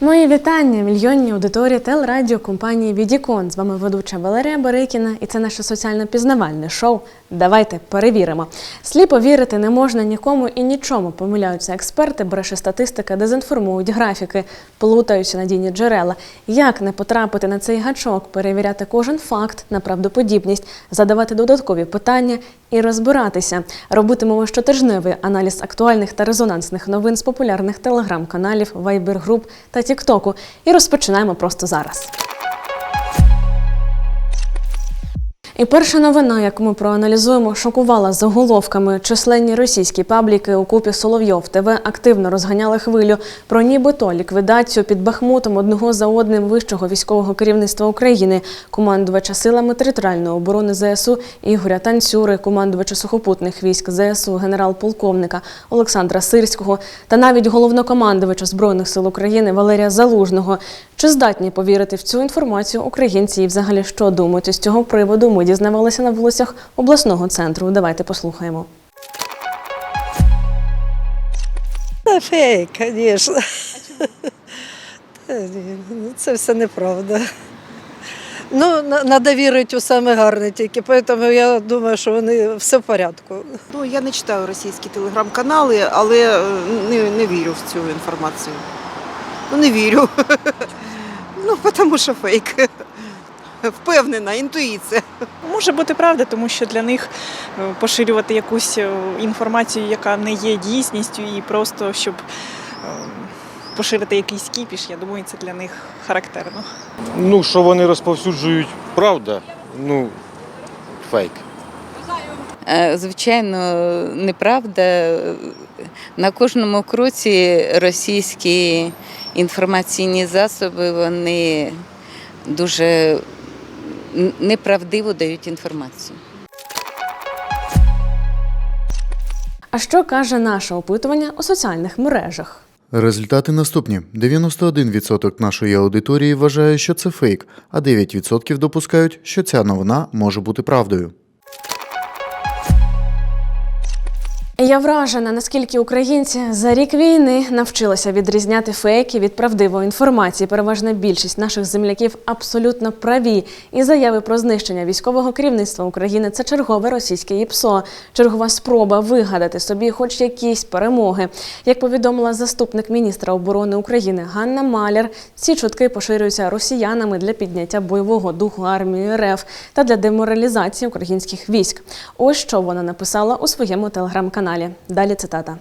Мої вітання, мільйонні аудиторії телерадіокомпанії Відікон. З вами ведуча Валерія Борикіна, і це наше соціально-пізнавальне шоу. Давайте перевіримо. Сліпо вірити не можна нікому і нічому. Помиляються експерти, бреше статистика, дезінформують графіки, плутаються надійні джерела. Як не потрапити на цей гачок, перевіряти кожен факт на правдоподібність, задавати додаткові питання і розбиратися. Робитимемо щотижневий аналіз актуальних та резонансних новин з популярних телеграм-каналів, вайбер-груп та тіктоку. І розпочинаємо просто зараз. І перша новина, яку ми проаналізуємо, шокувала заголовками. Численні російські пабліки у купі Соловйов ТВ активно розганяли хвилю про нібито ліквідацію під Бахмутом одного за одним вищого військового керівництва України, командувача силами територіальної оборони ЗСУ Ігоря Танцюри, командувача сухопутних військ ЗСУ генерал-полковника Олександра Сирського та навіть головнокомандувача збройних сил України Валерія Залужного. Чи здатні повірити в цю інформацію українці і взагалі що думають з цього приводу? Ми дізнавалися на вулицях обласного центру. Давайте послухаємо. Та фейк, звісно. Ну, Це все неправда. Ну, треба вірити у саме гарне тільки, тому я думаю, що вони все в порядку. Ну, я не читаю російські телеграм-канали, але е, не, не вірю в цю інформацію. Ну, не вірю. Ну, тому що фейк. Впевнена, інтуїція. Може бути правда, тому що для них е, поширювати якусь е, інформацію, яка не є дійсністю, і просто щоб е, поширити якийсь кіпіш, я думаю, це для них характерно. Ну, що вони розповсюджують правда, ну, фейк. Звичайно, неправда. На кожному кроці російські інформаційні засоби вони дуже неправдиво дають інформацію. А що каже наше опитування у соціальних мережах? Результати наступні: 91% нашої аудиторії вважає, що це фейк, а 9% допускають, що ця новина може бути правдою. Я вражена, наскільки українці за рік війни навчилися відрізняти фейки від правдивої інформації. Переважна більшість наших земляків абсолютно праві. І заяви про знищення військового керівництва України це чергове російське ІПСО, чергова спроба вигадати собі хоч якісь перемоги. Як повідомила заступник міністра оборони України Ганна Маляр, ці чутки поширюються росіянами для підняття бойового духу армії РФ та для деморалізації українських військ. Ось що вона написала у своєму телеграм-каналі. Далі цитата.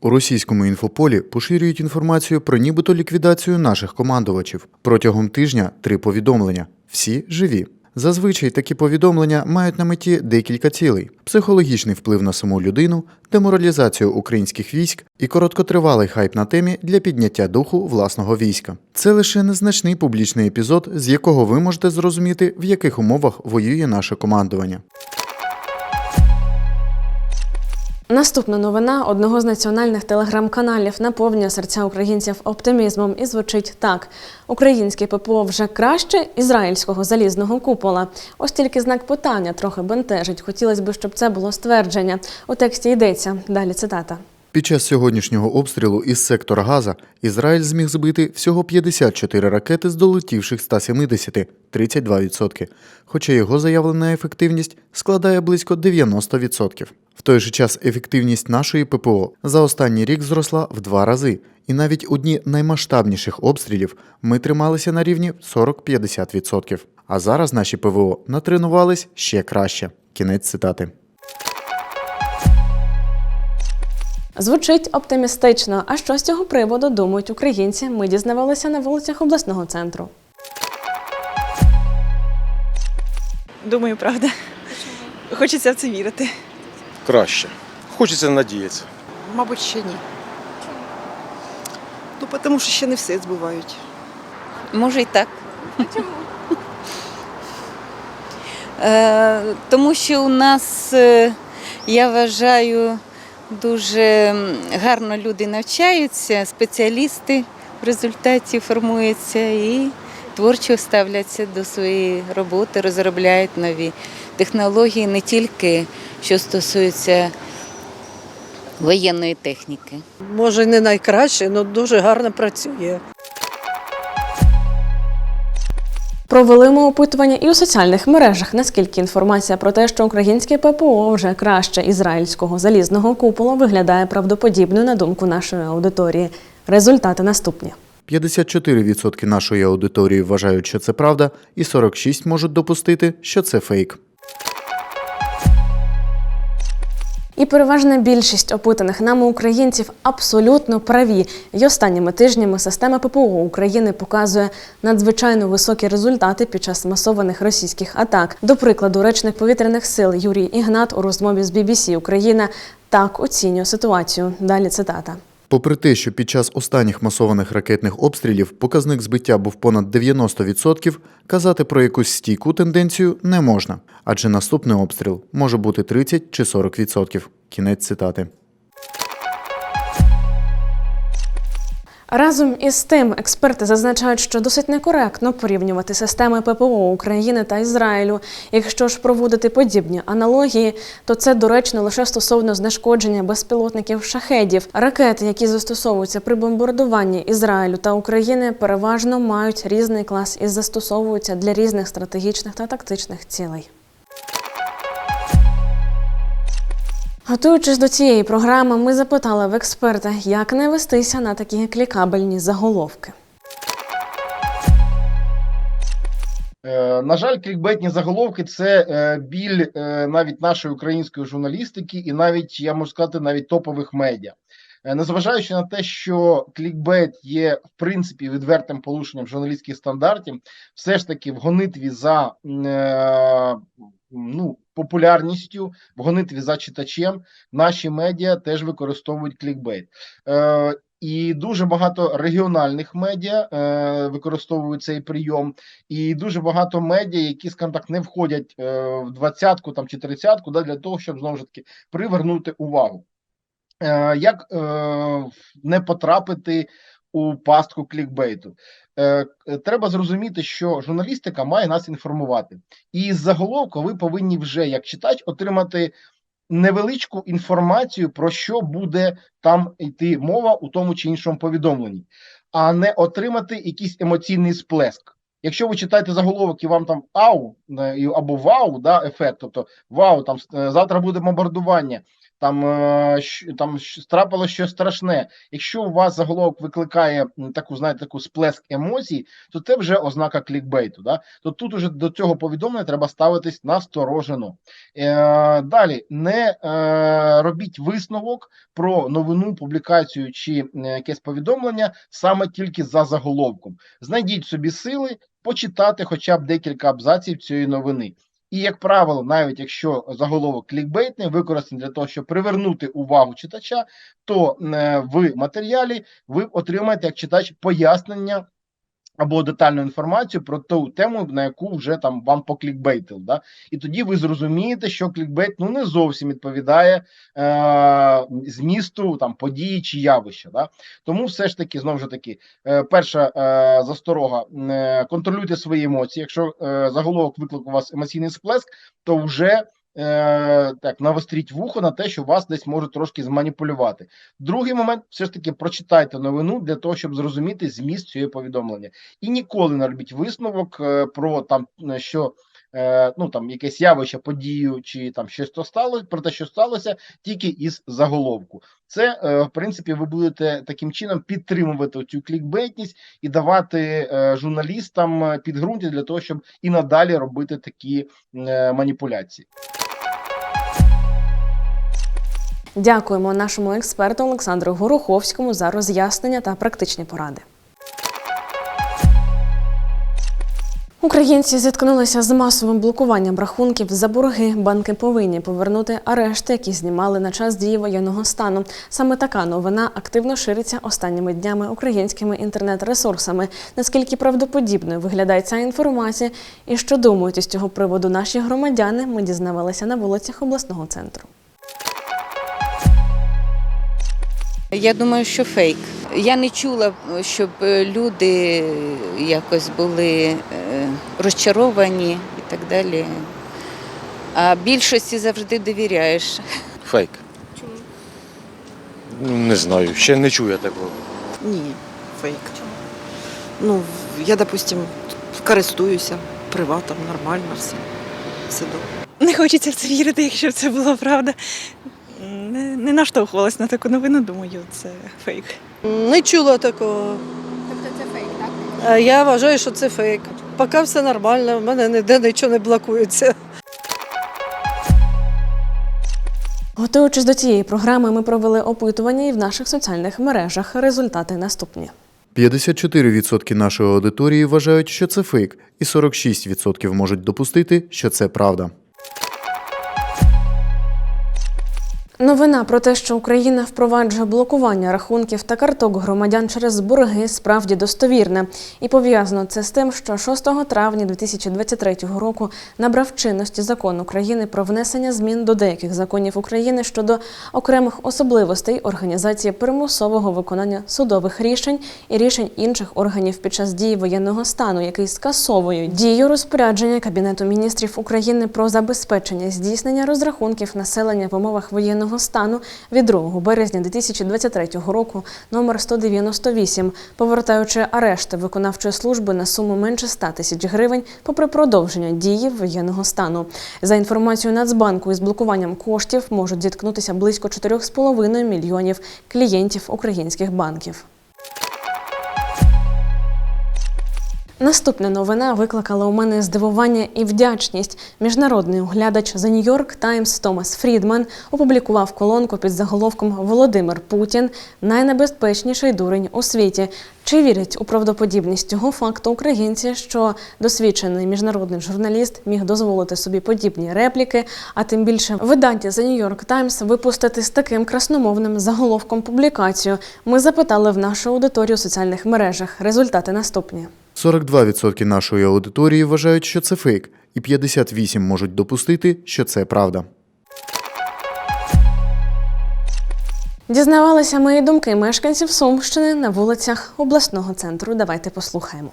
У російському інфополі поширюють інформацію про нібито ліквідацію наших командувачів. Протягом тижня три повідомлення. Всі живі. Зазвичай такі повідомлення мають на меті декілька цілей: психологічний вплив на саму людину, деморалізацію українських військ і короткотривалий хайп на темі для підняття духу власного війська. Це лише незначний публічний епізод, з якого ви можете зрозуміти, в яких умовах воює наше командування. Наступна новина одного з національних телеграм-каналів наповнює серця українців оптимізмом і звучить так: українське ППО вже краще ізраїльського залізного купола. Ось тільки знак питання трохи бентежить. Хотілося б, щоб це було ствердження. У тексті йдеться далі цитата. Під час сьогоднішнього обстрілу із сектора Газа Ізраїль зміг збити всього 54 ракети з долетівших 170 – 32%, хоча його заявлена ефективність складає близько 90%. В той же час ефективність нашої ППО за останній рік зросла в два рази, і навіть у дні наймасштабніших обстрілів ми трималися на рівні 40-50%. А зараз наші ПВО натренувались ще краще. Кінець цитати. Звучить оптимістично. А що з цього приводу думають українці? Ми дізнавалися на вулицях обласного центру. Думаю, правда. Хочеться в це вірити. Краще. Хочеться надіятися. Мабуть, ще ні. Ну, тому що ще не все збувають. Може і так. Е, Тому що у нас, е, я вважаю, дуже гарно люди навчаються, спеціалісти в результаті формуються і творчо ставляться до своєї роботи, розробляють нові технології не тільки що стосується воєнної техніки. Може, не найкраще, але дуже гарно працює. Провели ми опитування і у соціальних мережах, наскільки інформація про те, що українське ППО вже краще ізраїльського залізного купола виглядає правдоподібною на думку нашої аудиторії. Результати наступні. 54% нашої аудиторії вважають, що це правда, і 46% можуть допустити, що це фейк. І переважна більшість опитаних нами українців абсолютно праві. І останніми тижнями система ППО України показує надзвичайно високі результати під час масованих російських атак. До прикладу, речник повітряних сил Юрій Ігнат у розмові з BBC Україна так оцінює ситуацію. Далі цитата. Попри те, що під час останніх масованих ракетних обстрілів показник збиття був понад 90%, казати про якусь стійку тенденцію не можна, адже наступний обстріл може бути 30 чи 40%. Кінець цитати. Разом із тим, експерти зазначають, що досить некоректно порівнювати системи ППО України та Ізраїлю. Якщо ж проводити подібні аналогії, то це доречно лише стосовно знешкодження безпілотників шахедів. Ракети, які застосовуються при бомбардуванні Ізраїлю та України, переважно мають різний клас і застосовуються для різних стратегічних та тактичних цілей. Готуючись до цієї програми, ми запитали в експерта, як не вестися на такі клікабельні заголовки. Е, На жаль, клікбетні заголовки це е, біль е, навіть нашої української журналістики, і навіть я можу сказати, навіть топових медіа. Незважаючи на те, що клікбет є в принципі відвертим порушенням журналістських стандартів, все ж таки в гонитві за ну, популярністю, в гонитві за читачем, наші медіа теж використовують клікбейт. Е, і дуже багато регіональних медіа е, використовують цей прийом, і дуже багато медіа, які скажімо так, не входять е, в двадцятку чи тридцятку, для того, щоб знову ж таки привернути увагу. Е, як е, не потрапити у пастку клікбейту? Е, е, треба зрозуміти, що журналістика має нас інформувати, і з заголовку ви повинні вже як читач отримати невеличку інформацію про що буде там йти мова у тому чи іншому повідомленні, а не отримати якийсь емоційний сплеск. Якщо ви читаєте заголовок і вам там ау е, або вау, да, ефект, тобто вау, там завтра буде бомбардування, там, е, там трапилось щось страшне. Якщо у вас заголовок викликає таку, знаєте, таку сплеск емоцій, то це вже ознака клікбейту. Да? То тут уже до цього повідомлення треба ставитись насторожено. Е, далі не е, робіть висновок про новину, публікацію чи якесь повідомлення саме тільки за заголовком. Знайдіть собі сили почитати хоча б декілька абзаців цієї новини. І, як правило, навіть якщо заголовок клікбейтний використаний для того, щоб привернути увагу читача, то е, в матеріалі ви отримаєте як читач пояснення або детальну інформацію про ту тему, на яку вже там вам поклікбейтили. Да? І тоді ви зрозумієте, що клікбейт ну не зовсім відповідає е, змісту там події чи явища. Да? Тому все ж таки, знову ж таки, е, перша е, засторога: е, контролюйте свої емоції. Якщо е, заголовок виклик у вас емоційний сплеск, то вже е, так навостріть вухо на те, що вас десь можуть трошки зманіпулювати. Другий момент, все ж таки, прочитайте новину для того, щоб зрозуміти зміст цієї повідомлення. І ніколи не робіть висновок е, про там е, що. е, Ну там якесь явище, подію чи там щось то сталося про те, що сталося, тільки із заголовку. Це в принципі ви будете таким чином підтримувати цю клікбейтність і давати журналістам підґрунтя для того, щоб і надалі робити такі маніпуляції. Дякуємо нашому експерту Олександру Гороховському за роз'яснення та практичні поради. Українці зіткнулися з масовим блокуванням рахунків за борги. Банки повинні повернути арешти, які знімали на час дії воєнного стану. Саме така новина активно шириться останніми днями українськими інтернет-ресурсами. Наскільки правдоподібною виглядає ця інформація, і що думають із цього приводу наші громадяни, ми дізнавалися на вулицях обласного центру. Я думаю, що фейк. Я не чула, щоб е, люди якось були е, розчаровані і так далі. А більшості завжди довіряєш. Фейк. Чому? Не знаю, ще не чую я такого. Ні, фейк. Ну, я, допустим, користуюся приватом, нормально все. Все добре. Не хочеться в це вірити, якщо б це була правда. Не, наштовхувалась на таку новину, думаю, це фейк. Не чула такого. Тобто це фейк, так? Я вважаю, що це фейк. Поки все нормально, в мене ніде нічого не блокується. Готуючись до цієї програми, ми провели опитування і в наших соціальних мережах. Результати наступні. 54% нашої аудиторії вважають, що це фейк, і 46% можуть допустити, що це правда. Новина про те, що Україна впроваджує блокування рахунків та карток громадян через борги, справді достовірне. І пов'язано це з тим, що 6 травня 2023 року набрав чинності закон України про внесення змін до деяких законів України щодо окремих особливостей організації примусового виконання судових рішень і рішень інших органів під час дії воєнного стану, який скасовує дію розпорядження Кабінету міністрів України про забезпечення здійснення розрахунків населення в умовах воєнного стану від 2 березня 2023 року номер 198, повертаючи арешти виконавчої служби на суму менше 100 тисяч гривень попри продовження дії воєнного стану. За інформацією Нацбанку, із блокуванням коштів можуть зіткнутися близько 4,5 мільйонів клієнтів українських банків. Наступна новина викликала у мене здивування і вдячність. Міжнародний оглядач The New York Times Томас Фрідман опублікував колонку під заголовком Володимир Путін найнебезпечніший дурень у світі. Чи вірять у правдоподібність цього факту українці, що досвідчений міжнародний журналіст міг дозволити собі подібні репліки, а тим більше видання The New York Times випустити з таким красномовним заголовком публікацію? Ми запитали в нашу аудиторію у соціальних мережах. Результати наступні. 42% нашої аудиторії вважають, що це фейк, і 58% можуть допустити, що це правда. Дізнавалися мої думки мешканців Сумщини на вулицях обласного центру. Давайте послухаємо.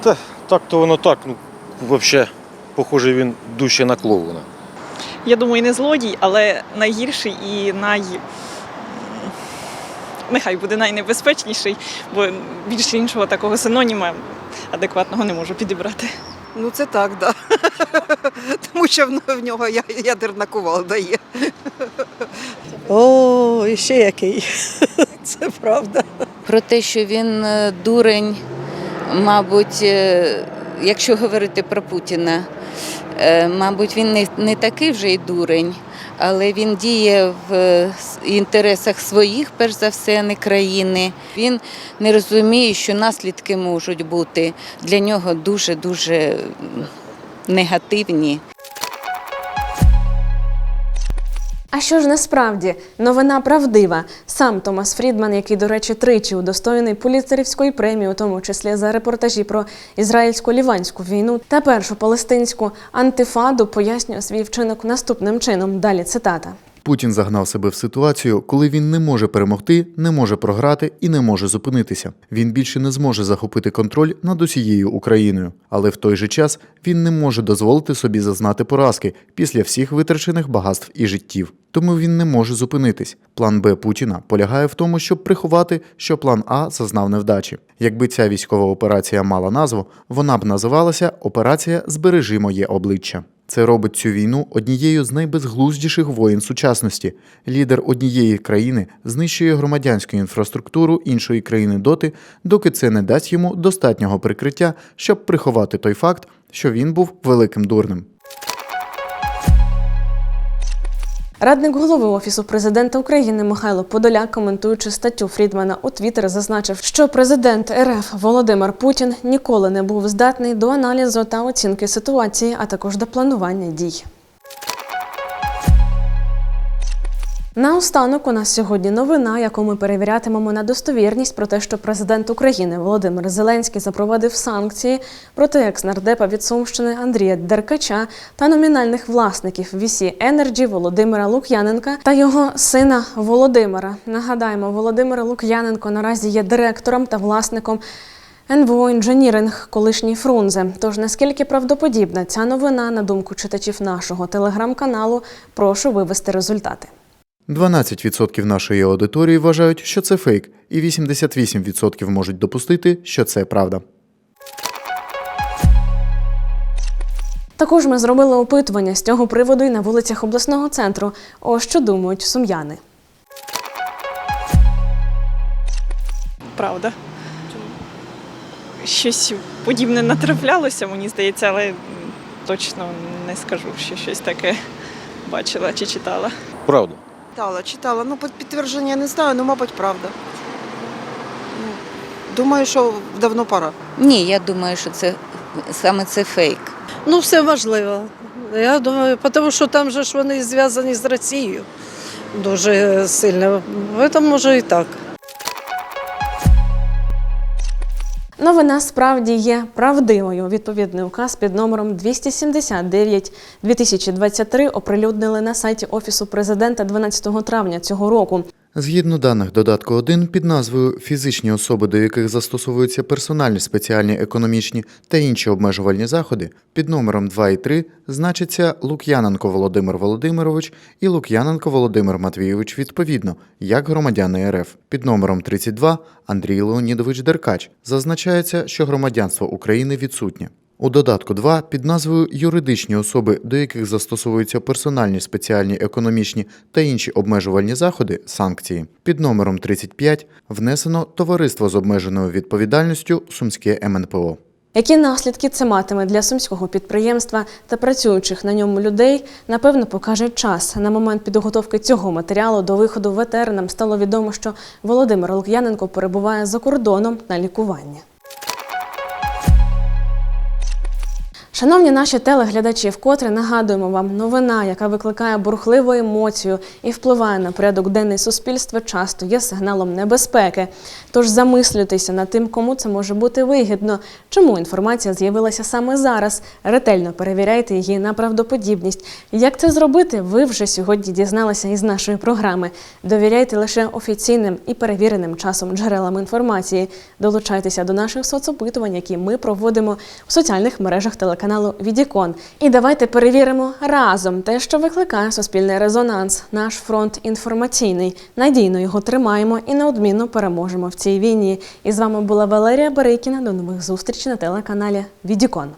Та так то воно так. Ну, взагалі, похоже, він дужче на клоуна. Я думаю, не злодій, але найгірший і най. Нехай буде найнебезпечніший, бо більше іншого такого синоніма адекватного не можу підібрати. Ну це так, да. Тому що в нього ядерна кувалда є. О, і ще який. Це правда. Про те, що він е, дурень, мабуть, е, якщо говорити про Путіна, е, мабуть, він не, не такий вже й дурень, але він діє в інтересах своїх, перш за все, не країни. Він не розуміє, що наслідки можуть бути для нього дуже-дуже негативні. А що ж насправді новина правдива? Сам Томас Фрідман, який, до речі, тричі удостоєний поліцерівської премії, у тому числі за репортажі про ізраїльсько-ліванську війну та першу палестинську антифаду, пояснює свій вчинок наступним чином. Далі цитата. Путін загнав себе в ситуацію, коли він не може перемогти, не може програти і не може зупинитися. Він більше не зможе захопити контроль над усією Україною, але в той же час він не може дозволити собі зазнати поразки після всіх витрачених багатств і життів. Тому він не може зупинитись. План Б Путіна полягає в тому, щоб приховати, що план А зазнав невдачі. Якби ця військова операція мала назву, вона б називалася Операція Збережи моє обличчя. Це робить цю війну однією з найбезглуздіших воєн сучасності. Лідер однієї країни знищує громадянську інфраструктуру іншої країни доти, доки це не дасть йому достатнього прикриття, щоб приховати той факт, що він був великим дурним. Радник голови офісу президента України Михайло Подоляк, коментуючи статтю Фрідмана у Твіттер, зазначив, що президент РФ Володимир Путін ніколи не був здатний до аналізу та оцінки ситуації, а також до планування дій. Наостанок у нас сьогодні новина, яку ми перевірятимемо на достовірність про те, що президент України Володимир Зеленський запровадив санкції проти екс-нардепа від Сумщини Андрія Деркача та номінальних власників VC Energy Володимира Лук'яненка та його сина Володимира. Нагадаємо, Володимир Лук'яненко наразі є директором та власником. НВО інженіринг, колишній Фрунзе. Тож наскільки правдоподібна ця новина, на думку читачів нашого телеграм-каналу, прошу вивести результати. 12% нашої аудиторії вважають, що це фейк, і 88% можуть допустити, що це правда. Також ми зробили опитування з цього приводу і на вулицях обласного центру. О, що думають сум'яни? Правда. Щось подібне натраплялося, мені здається, але точно не скажу, що щось таке бачила чи читала. Правда. Читала, читала. Ну, підтвердження не знаю, ну, мабуть, правда. Ну, думаю, що давно пора. Ні, я думаю, що це саме це фейк. Ну, все можливо. Я думаю, тому що там же ж вони зв'язані з Росією дуже сильно. Тому може і так. Новина справді є правдивою. Відповідний указ під номером 279 2023 оприлюднили на сайті Офісу президента 12 травня цього року. Згідно даних додатку 1 під назвою Фізичні особи, до яких застосовуються персональні спеціальні економічні та інші обмежувальні заходи, під номером 2 і 3 значиться Лук'яненко Володимир Володимирович і Лук'яненко Володимир Матвійович відповідно, як громадяни РФ. Під номером 32 Андрій Леонідович Деркач зазначається, що громадянство України відсутнє. У додатку 2 під назвою Юридичні особи, до яких застосовуються персональні спеціальні економічні та інші обмежувальні заходи санкції, під номером 35 внесено товариство з обмеженою відповідальністю Сумське МНПО. Які наслідки це матиме для сумського підприємства та працюючих на ньому людей, напевно, покаже час. На момент підготовки цього матеріалу до виходу в нам стало відомо, що Володимир Лук'яненко перебуває за кордоном на лікуванні. Шановні наші телеглядачі, вкотре нагадуємо вам, новина, яка викликає бурхливу емоцію і впливає на порядок денний суспільства, часто є сигналом небезпеки. Тож замислюйтеся над тим, кому це може бути вигідно, чому інформація з'явилася саме зараз. Ретельно перевіряйте її на правдоподібність. Як це зробити, ви вже сьогодні дізналися із нашої програми. Довіряйте лише офіційним і перевіреним часом джерелам інформації. Долучайтеся до наших соцопитувань, які ми проводимо в соціальних мережах телеканалу Відікон. І давайте перевіримо разом те, що викликає суспільний резонанс. Наш фронт інформаційний. Надійно його тримаємо і неодмінно переможемо в цій війні. І з вами була Валерія Берейкіна. До нових зустрічей на телеканалі Відікон.